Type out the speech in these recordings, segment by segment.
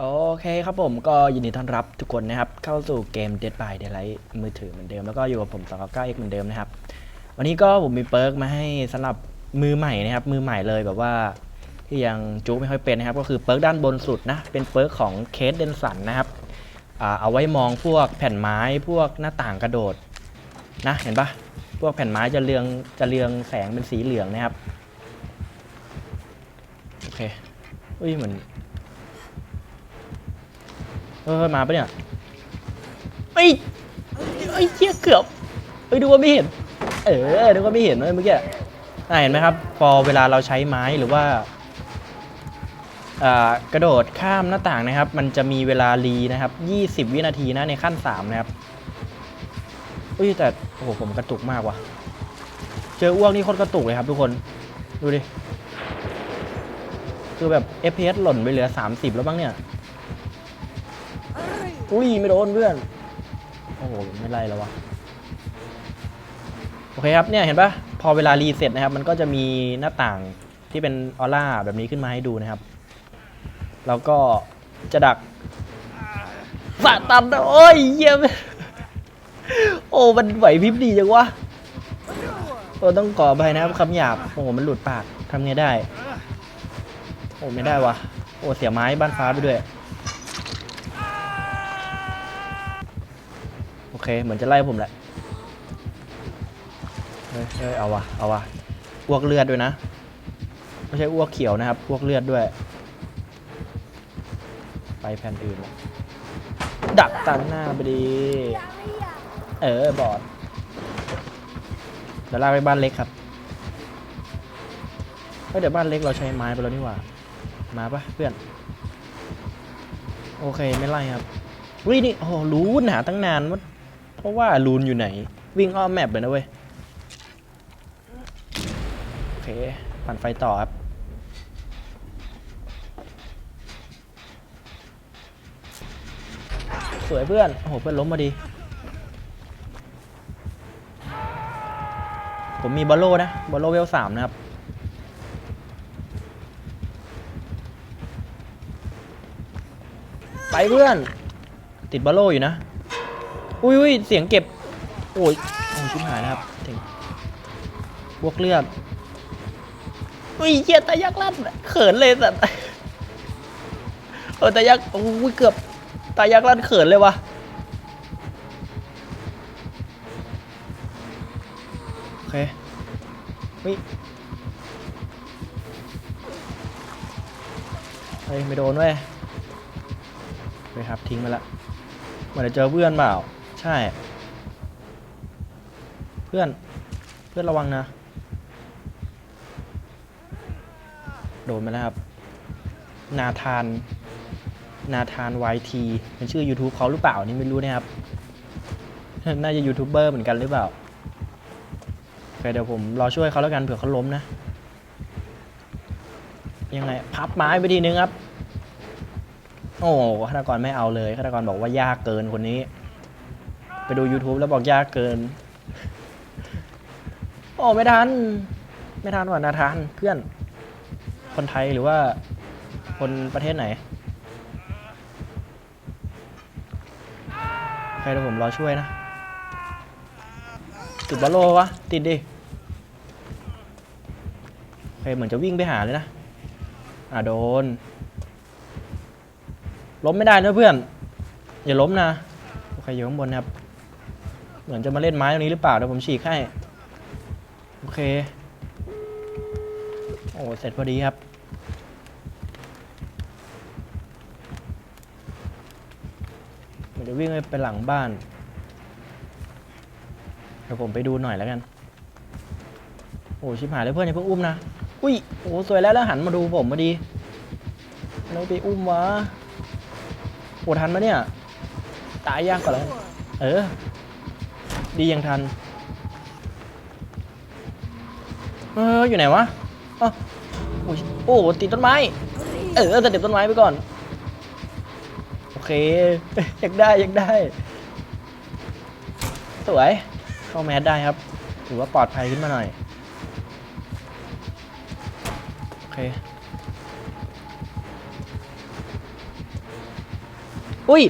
โอเคครับผมก็ยินดีต้อนรับทุกคนนะครับ เข้าสู่เกม Dead by Daylight มือถือเหมือนเดิมแล้วก็อยู่กับผม2 9 x เหมือนเดิมนะครับ วันนี้ก็ผมมีเปิร์กมาให้สำหรับมือใหม่นะครับ มือใหม่เลยแบบว่าที่ยังจู๊ไม่ค่อยเป็นนะครับ ก็คือเปิร์กด้านบนสุดนะ เป็นเปิร์กของเคสเดนสันนะครับเอาไว้มองพวกแผ่นไม้พวกหน้าต่างกระโดดนะเห็นปะพวกแผ่นไม้จะเรืองจะเรืองแสงเป็นสีเหลืองนะครับโอเคอุ้ยเหมือน เออมาปะเนี่ยเอ้ยเอ้เชี่ยเกือบเอ้ยดูว่าไม่เห็น เออดูว่าไม่เห็นเลยเมื่อกี้เห็นไหมครับ พอเวลาเราใช้ไม้หรือว่าอ่ากระโดดข้ามหน้าต่างนะครับ มันจะมีเวลารีนะครับ 20 วินาทีนะในขั้น 3 นะครับอุ้ยแต่โอ้โหผมกระตุกมากว่ะ เจออ้วกนี่โคตรกระตุกเลยครับทุกคน ดูดิ คือแบบ FPS หล่นไปเหลือ 30 แล้วบ้างเนี่ย อุ้ยไม่โดนเพื่อน โอ้โหไม่ไล่แล้ววะ โอเคครับเนี่ยเห็นปะพอเวลารีเซ็ตนะครับ มันก็จะมีหน้าต่างที่เป็นออร่าแบบนี้ขึ้นมาให้ดูนะครับ แล้วก็จะดักสะตันโอ้ยเยี่ยมโอ้ มันไหวพริบดีจังวะโอ้ต้องขอไปนะครับคำหยาบ โอ้ มันหลุดปากทำไงได้ โอ้ ไม่ได้วะโอ้ เสียไม้บ้านฟ้าไปด้วย เคเหมือนจะไล่ผมแหละ เฮ้ยเฮ้ยเอาวะเอาวะอ้วกเลือดด้วยนะ ไม่ใช่อ้วกเขียวนะครับอ้วกเลือดด้วย ไปแผ่นอื่น ดักตันหน้าไปดี เออบอดเดี๋ยวลากไปบ้านเล็กครับเฮ้ยเดี๋ยวบ้านเล็กเราใช้ไม้ไปแล้วนี่หว่า มาปะเพื่อน โอเคไม่ไล่ครับวินี่โอ้โหรู้หาตั้งนานว่า เพราะว่าลูนอยู่ไหน วิ่งอ้อมแมปเลยนะเว้ย โอเค ปั่นไฟต่อครับ สวยเพื่อน โอ้โห เพื่อนล้มมาดี ผมมีบอลโลนะ บอลโลเวลสามนะครับไปเพื่อน ติดบอลโลอยู่นะ อุ้ยอุ้ยเสียงเก็บ โอ้ยชิบหายนะครับถึงบวกเลือดอุ้ยเหี้ยตายักลั่นเขินเลยสัตว์เออตายักษ์โอ้ยเกือบตายักลั่นเขินเลยวะโอเคเฮ้ยเฮ้ยไม่โดนเว้ยไปครับทิ้งไปละเหมือนจะเจอเพื่อนเปล่า ใช่ เพื่อน เพื่อนระวังนะ โดนไปแล้วครับ นาธาน นาธานวทีเป็นชื่อ YouTube เขาหรือเปล่านี่ไม่รู้นะครับ น่าจะยูทูบเบอร์เหมือนกันหรือเปล่าโอเคเดี๋ยวผมรอช่วยเขาแล้วกันเผื่อเขาล้มนะ ยังไง พับไม้ไปทีนึงครับโอ้ฆาตกรไม่เอาเลยฆาตกรบอกว่ายากเกินคนนี้ ไปดู YouTube แล้วบอกยากเกิน โอ้ไม่ทัน ไม่ทันว่ะนาทานเพื่อน คนไทยหรือว่า คนประเทศไหนใครเดี๋ยวผมรอช่วยนะติดบอลโลวะ ติดดิใครเหมือนจะวิ่งไปหาเลยนะ อะโดน ล้มไม่ได้นะเพื่อน อย่าล้มนะ โอเคอยู่ข้างบนนะครับ เหมือนจะมาเล่นไม้ตรงนี้หรือเปล่าเดี๋ยวผมฉีกให้ โอเค โอ้เสร็จพอดีครับ เดี๋ยววิ่งไปหลังบ้าน เดี๋ยวผมไปดูหน่อยแล้วกัน โอ้ชิบหายแล้วเพื่อนอย่าเพิ่งอุ้มนะ อุ้ย โอ้สวยแล้วแล้วหันมาดูผมพอดีแล้วไปอุ้มวะโอ้ทันปะเนี่ย ตายยากกว่าแล้ว เออ ดียังทัน เออ อยู่ไหนวะอ๋อโอ้ยโอ้ติดต้นไม้ เออแต่ติดต้นไม้ไปก่อน โอเคอยากได้อยากได้ สวย เข้าแมสได้ครับ ถือว่าปลอดภัยขึ้นมาหน่อย โอเค อุ้ย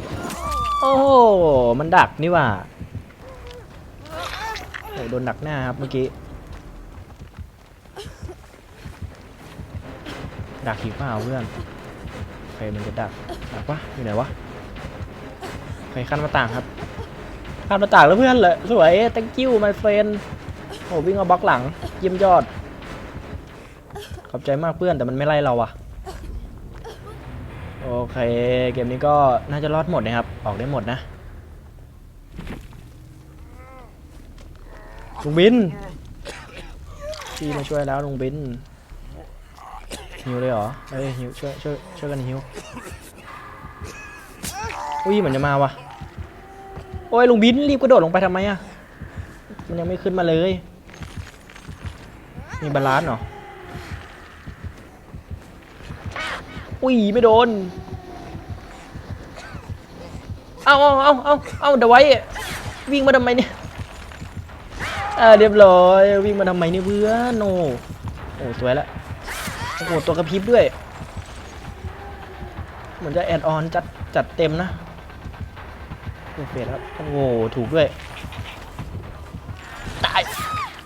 โอ้ มันดักนี่ว่า โอ้โดนดักหน้าครับเมื่อกี้ดักอีกเปล่าเพื่อนใครมันจะดักดักวะอยู่ไหนวะใครขั้นมาต่างครับขั้นมาต่างแล้วเพื่อนเลยสวย thank you my friend โอ้วิ่งมาบล็อกหลังเยี่ยมยอด ขอบใจมากเพื่อนแต่มันไม่ไล่เราอะโอเค เกมนี้ก็น่าจะรอดหมดนะครับ ออกได้หมดนะ ลุงบินพี่มาช่วยแล้วลุงบินหิวเลยเหรอเอ้ยหิวช่วยช่วยช่วยกันหิวอุ้ยเหมือนจะมาวะโอ้ยลุงบินรีบกระโดดลงไปทำไมอะมันยังไม่ขึ้นมาเลย มีบาลานซ์เหรออุ้ยไม่โดนเอาเอาเอาเอาเอาเดี๋ยวไว้วิ่งมาทำไมเนี่ย อ่าเรียบร้อยวิ่งมาทำไมเนี่ยเพื่อนโนโอ้สวยละโอ้โหตัวกระพริบด้วยเหมือนจะแอดออนจัดจัดเต็มนะโอเฟสครับโอ้โหถูกด้วยตาย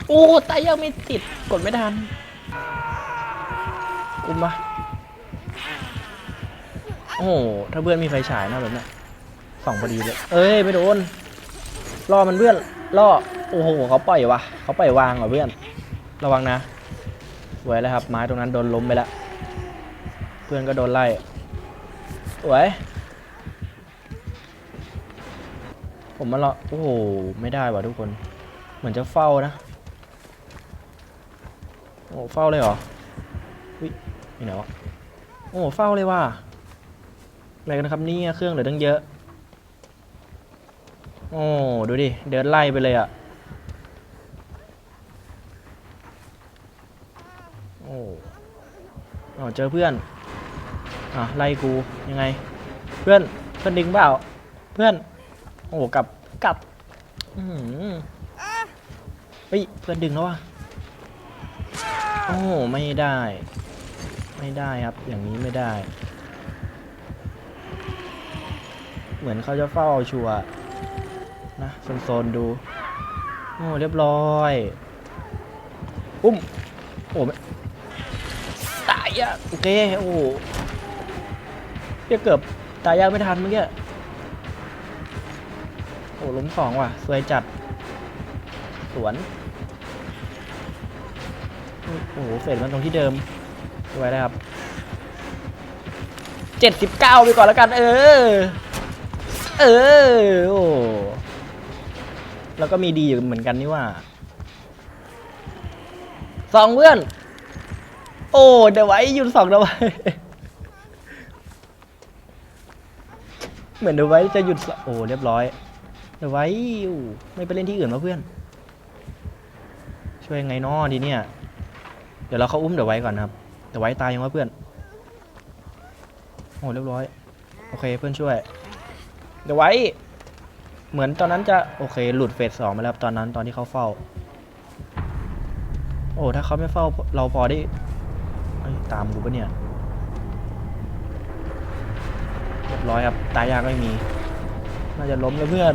โอ้ตายยังไม่ติดกดไม่ทันอุ้มมาโอ้โหถ้าเพื่อนมีไฟฉายนะแบบเนี้ยส่องพอดีเลย เอ้ยไม่โดนล่อมันเพื่อนล่อ โอ้โหเขาปล่อยวะเขาปล่อยวางเหรอเพื่อน ระวังนะสวยแล้วครับไม้ตรงนั้นโดนล้มไปแล้วเพื่อนก็โดนไล่สวยผมมาละโอ้โหไม่ได้ว่ะทุกคน เหมือนจะเฝ้านะโอ้เฝ้าเลยเหรอวินี่ไหนวะโอ้เฝ้าเลยว่ะอะไรกันครับเนี่ยเครื่องเหลือตั้งเยอะ โอ้ดูดิเดินไล่ไปเลยอะ่ะ โอ้อ๋อเจอเพื่อน อะไล่กูยังไง เพื่อนเพื่อนดึงเปล่า เพื่อน โอ้กลับกลับอือหือเฮ้ยเพื่อนดึงแล้วว่ะโอ้ไม่ได้ ไม่ได้ครับ อย่างนี้ไม่ได้ เหมือนเขาจะเฝ้าเอาชัวร์นะโซนๆดูโอ้เรียบร้อย อุ้ม ยโอเคโอ้โหเยกเกือบตายยากไม่ทันเมื่อกี้โอ้ล้มสองว่ะสวยจัด สวน โอ้โหเฟดมันตรงที่เดิมสวยเลยครับเจ็ดสิบเก้าไปก่อนแล้วกัน เออ เออโอ้แล้วก็มีดีอยู่เหมือนกันนี่ว่าสองเพื่อน โอ้เดี๋ยวไว้หยุดสองเดี๋ยวไว้เหมือนเดี๋ยวไว้จะหยุดสโอ้เรียบร้อยเดี๋ยวไว้ยูไม่ไปเล่นที่อื่นมาเพื่อน ช่วยไงน้อดีเนี่ย เดี๋ยวเราเข้าอุ้มเดี๋ยวไว้ก่อนนะครับเดี๋ยวไว้ตายยังวะเพื่อนโอ้เรียบร้อยโอเคเพื่อนช่วย เดี๋ยวไว้ เหมือนตอนนั้นจะโอเค หลุดเฟสสองไปแล้วครับตอนนั้นตอนที่เขาเฝ้า โอ้ถ้าเขาไม่เฝ้าเราพอได้ เอ้ยตามกูปะเนี่ยเรียบร้อยครับ ตายยากไม่มี น่าจะล้มแล้วเพื่อน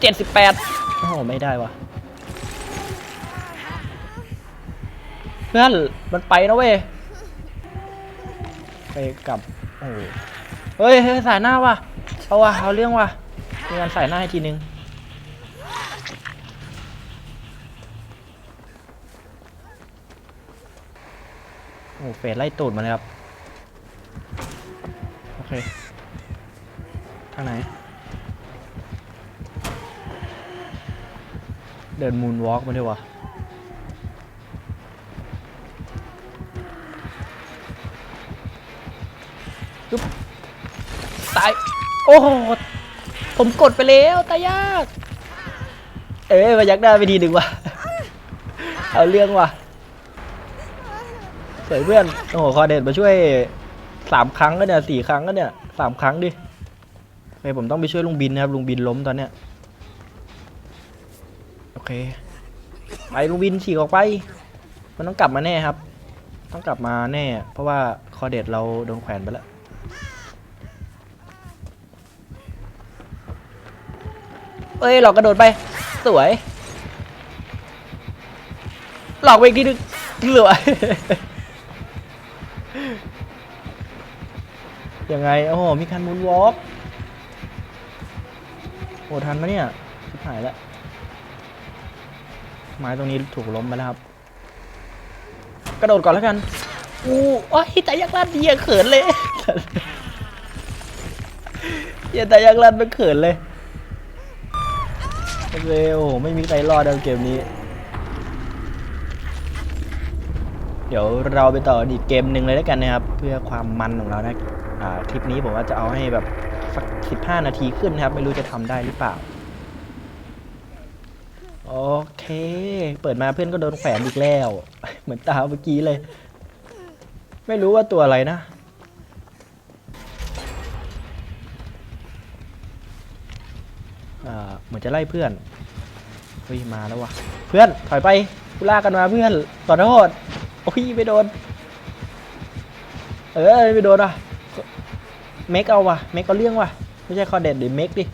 เจ็ดสิบแปดโอ้โหไม่ได้วะเพื่อนมันไปนะเว้ย ไปกลับโอ้โหเฮ้ยเฮ้ยสายหน้าว่ะ เอาว่ะ เอาเรื่องว่ะมีการใส่หน้าให้ทีนึง อ้เฟดไล่ตูดมาเลยครับ โอเค ทางไหน เดินมูนวอล์กมาด้วยวะปึ๊บตาย โอ้โห ผมกดไปแล้วตายยาก เอ้ยมายักหน้าไปทีหนึ่งวะ เอาเรื่องว่ะ สวยเพื่อน โอ้โห คอเดตมาช่วยสามครั้งก็เนี่ยสี่ครั้งก็เนี่ยสามครั้งดิไฮ้ผมต้องไปช่วยลุงบินนะครับลุงบินล้มตอนเนี้ย โอเค ไปลุงบินฉีกออกไป มันต้องกลับมาแน่ครับ ต้องกลับมาแน่ เพราะว่าคอเดตเราโดนแขวนไปแล้วเอ้ยหลอกกระโดดไป สวย หลอกไปอีกทีนึงสวย ยังไง โอ้โห มีการมูนวอล์กโอ้ทันไหมเนี่ยชิบหายแล้ว ไม้ตรงนี้ถูกล้มไปแล้วครับ กระโดดก่อนแล้วกัน อู้โอ้ยแต่ยักษ์ลัดเหี้ยเขินเลยเหี้ยแต่ยักษ์ลัดมันเขินเลยเคโอ้โห ไม่มีใครรอดในเกมนี้ เดี๋ยวเราไปต่ออีกเกมหนึ่งเลยแล้วกันนะครับ เพื่อความมันของเรานะ คลิปนี้ผมว่าจะเอาให้แบบสักสิบห้านาทีขึ้นนะครับ ไม่รู้จะทำได้หรือเปล่า โอเค เปิดมาเพื่อนก็โดนแขวนอีกแล้ว เหมือนตาเมื่อกี้เลย ไม่รู้ว่าตัวอะไรนะเหมือนจะไล่เพื่อน เฮ้ย มาแล้ววะเพื่อน ถอยไปกูลากกันมาเพื่อนขอโทษ โอ้ยไม่โดน เออไม่โดนว่ะ เมกเอาว่ะเมกเอาเรื่องว่ะ ไม่ใช่คอเด็ดหรือเมกดิ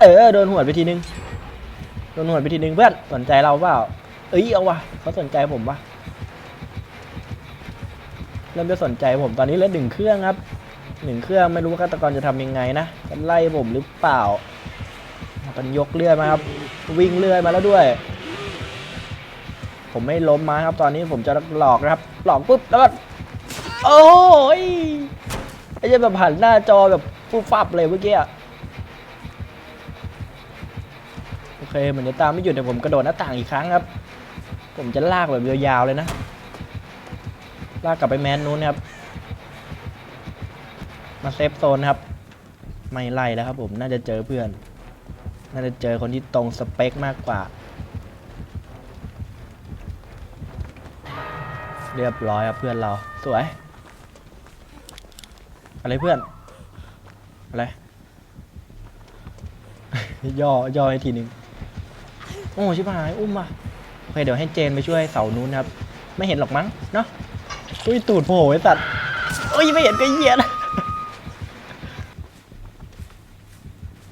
เออ โดนหัวดไปทีนึง โดนหัวดไปทีนึงเพื่อน สนใจเราเปล่า เอ้ย เอาว่ะเขาสนใจผมว่ะเริ่มจะสนใจผมตอนนี้เหลือหนึ่งเครื่องครับหนึ่งเครื่องไม่รู้ว่าฆาตกรจะทำยังไงนะจะไล่ผมหรือเปล่ามันยกเลื่อยมาครับ วิ่งเลื่อยมาแล้วด้วย ผมไม่ล้มมาครับ ตอนนี้ผมจะหลอกนะครับ หลอกปุ๊บแล้วก็โอ้ย ไอ้เจะแบบหันหน้าจอแบบฟุบฟับเลยเมื่อกี้อะโอเคเหมือนจะตามไม่หยุดแต่ผมกระโดดหน้าต่างอีกครั้งครับ ผมจะลากแบบยาวๆเลยนะ ลากกลับไปแมนนู้นครับ มาเซฟโซนครับ ไม่ไล่แล้วครับผมน่าจะเจอเพื่อน น่าจะเจอคนที่ตรงสเปคมากกว่า เรียบร้อยครับเพื่อนเราสวย อะไรเพื่อน อะไร ย่อย่อให้ทีหนึ่งโอ้ชิบหายอุ้มว่ะโอเคเดี๋ยวให้เจนไปช่วยเสานู้นครับ ไม่เห็นหรอกมั้งเนาะอุ้ยตูดโผล่ไอ้สัตว์อุ้ยไม่เห็นก็เหี้ยนะ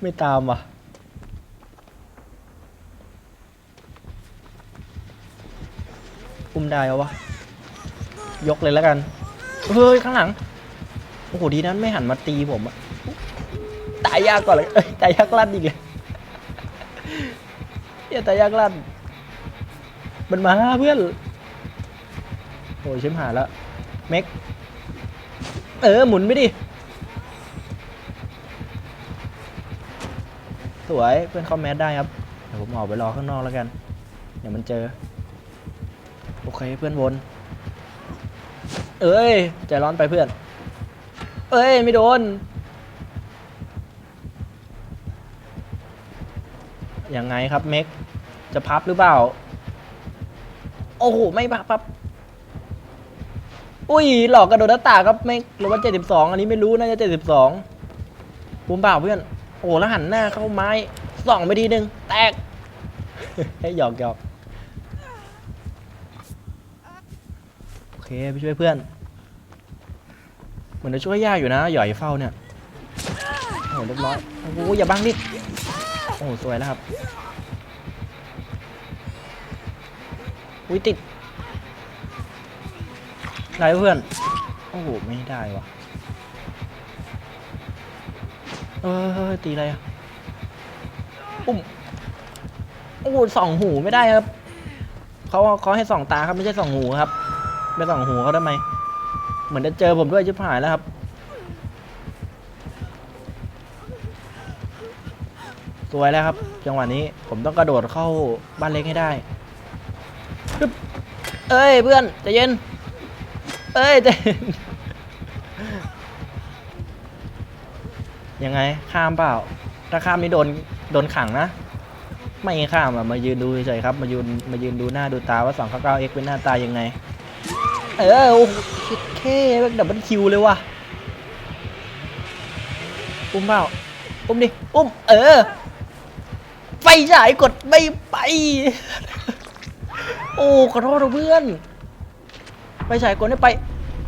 ไม่ตามว่ะอุ้มได้เอวะยกเลยแล้วกันเฮ้ยข้างหลัง อ้โหดีนั้นไม่หันมาตีผมอะตายยากก่อนเลยเอ้ยตายยากลั่นอีกเลยเฮียตายยากลั่นมันมาเพื่อนโอ้ยเชมหาแล้วเม็กเออหมุนไปดิสวยเพื่อนเข้าแมสได้ครับเดี๋ยวผมออกไปรอข้างนอกแล้วกัน เดี๋ยวมันเจอ โอเคเพื่อนวน เอ้ย ใจร้อนไปเพื่อน เอ้ย ไม่โดน ยังไงครับเม็ก จะพับหรือเปล่า โอ้โห ไม่พับพับ อุ้ย หลอกกระโดดหน้าต่างครับเม็กหรือว่าเจ็ดสิบสองอันนี้ไม่รู้ น่าจะเจ็ดสิบสองปุ่มเปล่าเพื่อน โอ้แล้วหันหน้าเข้าไม้ส่องไปทีหนึ่งแตกให้หยอกหยอกโอเค ไปช่วยเพื่อน มือนจะช่วยยากอยู่นะ หย่อยเฝ้าเนี่ย โอ้โหเรียบร้อยโอ้โหอย่าบังดิโอ้โหสวยแล้วครับ อุ้ยติดได้เพื่อน โอ้โห ไม่ได้ว่ะ เออตีอะไรอะ อุ้ม โอ้โหส่องหูไม่ได้ครับ เขาเขาให้ส่องตาครับไม่ใช่ส่องหูครับไปส่องหูเขาทำไม เหมือนจะเจอผมด้วยชิบหายแล้วครับ สวยแล้วครับ จังหวะนี้ผมต้องกระโดดเข้าบ้านเล็กให้ได้ เอ้ยเพื่อนใจเย็น เอ้ยใจเย็นยังไงข้ามเปล่า ถ้าข้ามนี่โดนโดนขังนะไม่ข้ามอะมายืนดูเฉยครับ มายืนมายืนดูหน้าดูตาว่า 299x เป็นหน้าตายังไง เออโอ้โหเท่แบบดับเบิลคิวเลยว่ะอุ้มเปล่าอุ้มดิอุ้มเออไปฉายกดไม่ไป โอ้ขอโทษเพื่อน ไปฉายกดไม่ไป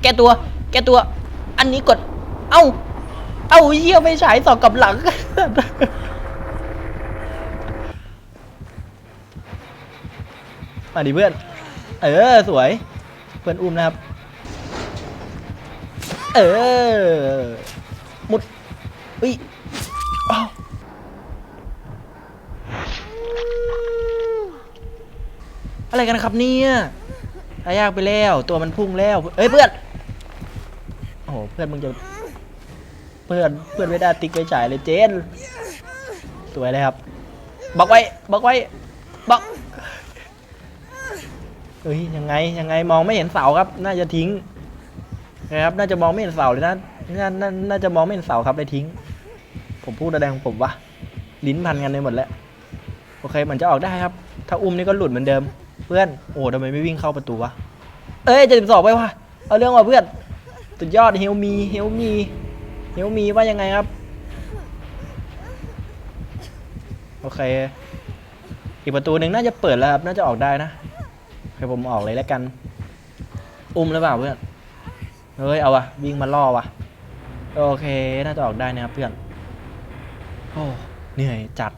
แกตัว แกตัว อันนี้กด เอ้า เอ้าเยี่ยไปฉายสอกกับหลังมาดิเพื่อน เออ สวย พื่อนอุ้มนะครับ เออ มุดอุ้ยอ้าวอะไรกันครับเนี่ยตายากไปแล้ว ตัวมันพุ่งแล้ว เอ้ยเพื่อน โอ้โหเพื่อนมึงจะ เพื่อนเพื่อนไม่ได้ติ๊กไปจ่ายเลยเจน สวยเลยครับ บอกไว้ บอกไว้บล็อก เฮ้ยยังไงยังไงมองไม่เห็นเสาครับ น่าจะทิ้งนะครับน่าจะมองไม่เห็นเสาเลยนะน่าน่าน่าจะมองไม่เห็นเสาครับเลยทิ้ง ผมพูดแสดงของผมวะลิ้นพันกันไปหมดแล้วโอเคมันจะออกได้ครับ ถ้าอุ้มนี่ก็หลุดเหมือนเดิม เพื่อนโอ้ทำไมไม่วิ่งเข้าประตูวะเอ้ยเจะสิบสองไปวะเอาเรื่องว่ะเพื่อนสุดยอดเฮลมีเฮลมีเฮลมีว่ายังไงครับโอเค อีกประตูหนึ่งน่าจะเปิดแล้วครับน่าจะออกได้นะ ให้ผมออกเลยแล้วกัน อุ้มหรือเปล่าเพื่อน เฮ้ย เอาวะวิ่งมาล่อวะโอเค น่าจะออกได้นะครับเพื่อน โอ้ เหนื่อยจัด